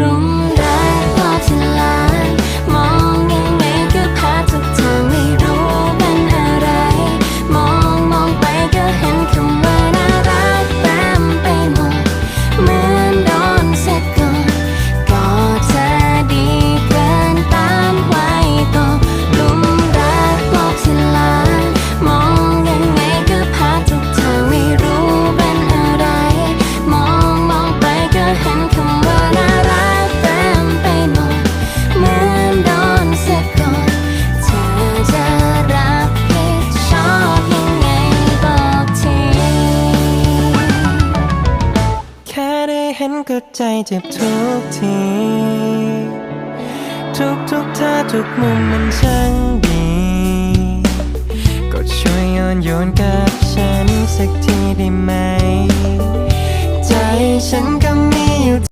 dong ห็นก็ใจเจ็บทุกที ทุกทุกท่าทุกมุมมันช่างดี ก็ช่วยโยนโยนกับฉันสักทีได้ไหม ใจฉันก็มีอยู่